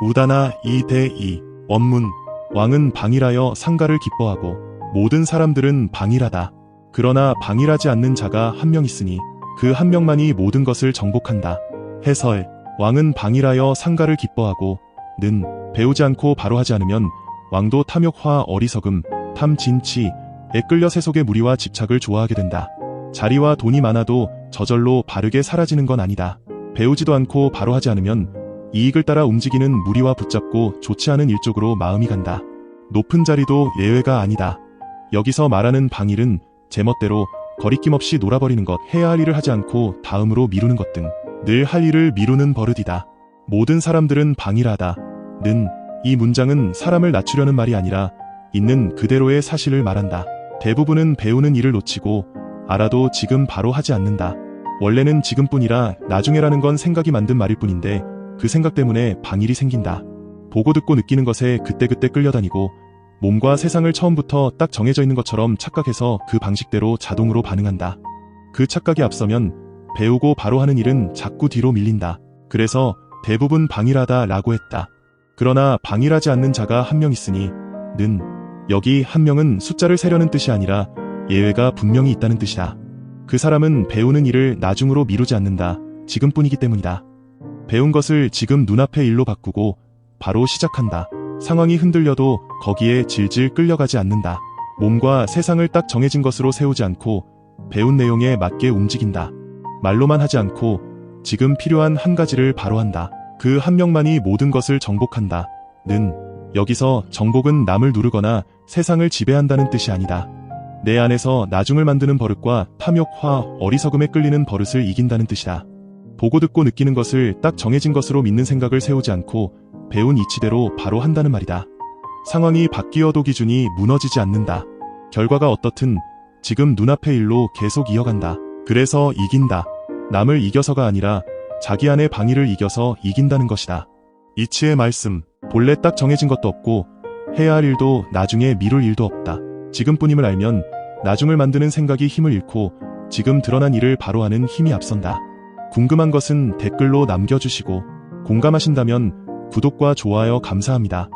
우다나 2대2 원문 왕은 방일하여 상가를 기뻐하고 모든 사람들은 방일하다. 그러나 방일하지 않는 자가 한 명 있으니 그 한 명만이 모든 것을 정복한다. 해설 왕은 방일하여 상가를 기뻐하고 는 배우지 않고 바로 하지 않으면 왕도 탐욕화 어리석음 탐 진치 에 끌려 세속의 무리와 집착을 좋아하게 된다. 자리와 돈이 많아도 저절로 바르게 사라지는 건 아니다. 배우지도 않고 바로 하지 않으면 이익을 따라 움직이는 무리와 붙잡고 좋지 않은 일 쪽으로 마음이 간다. 높은 자리도 예외가 아니다. 여기서 말하는 방일은 제멋대로 거리낌 없이 놀아버리는 것, 해야 할 일을 하지 않고 다음으로 미루는 것 등 늘 할 일을 미루는 버릇이다. 모든 사람들은 방일하다. 는 이 문장은 사람을 낮추려는 말이 아니라 있는 그대로의 사실을 말한다. 대부분은 배우는 일을 놓치고 알아도 지금 바로 하지 않는다. 원래는 지금뿐이라 나중에라는 건 생각이 만든 말일 뿐인데 그 생각 때문에 방일이 생긴다. 보고 듣고 느끼는 것에 그때그때 끌려다니고 몸과 세상을 처음부터 딱 정해져 있는 것처럼 착각해서 그 방식대로 자동으로 반응한다. 그 착각이 앞서면 배우고 바로 하는 일은 자꾸 뒤로 밀린다. 그래서 대부분 방일하다 라고 했다. 그러나 방일하지 않는 자가 한 명 있으니 는 여기 한 명은 숫자를 세려는 뜻이 아니라 예외가 분명히 있다는 뜻이다. 그 사람은 배우는 일을 나중으로 미루지 않는다. 지금뿐이기 때문이다. 배운 것을 지금 눈앞의 일로 바꾸고 바로 시작한다. 상황이 흔들려도 거기에 질질 끌려가지 않는다. 몸과 세상을 딱 정해진 것으로 세우지 않고 배운 내용에 맞게 움직인다. 말로만 하지 않고 지금 필요한 한 가지를 바로 한다. 그 한 명만이 모든 것을 정복한다. 는 여기서 정복은 남을 누르거나 세상을 지배한다는 뜻이 아니다. 내 안에서 나중을 만드는 버릇과 탐욕화, 어리석음에 끌리는 버릇을 이긴다는 뜻이다. 보고 듣고 느끼는 것을 딱 정해진 것으로 믿는 생각을 세우지 않고 배운 이치대로 바로 한다는 말이다. 상황이 바뀌어도 기준이 무너지지 않는다. 결과가 어떻든 지금 눈앞의 일로 계속 이어간다. 그래서 이긴다. 남을 이겨서가 아니라 자기 안의 방위를 이겨서 이긴다는 것이다. 이치의 말씀, 본래 딱 정해진 것도 없고 해야 할 일도 나중에 미룰 일도 없다. 지금뿐임을 알면 나중을 만드는 생각이 힘을 잃고 지금 드러난 일을 바로 하는 힘이 앞선다. 궁금한 것은 댓글로 남겨주시고 공감하신다면 구독과 좋아요 감사합니다.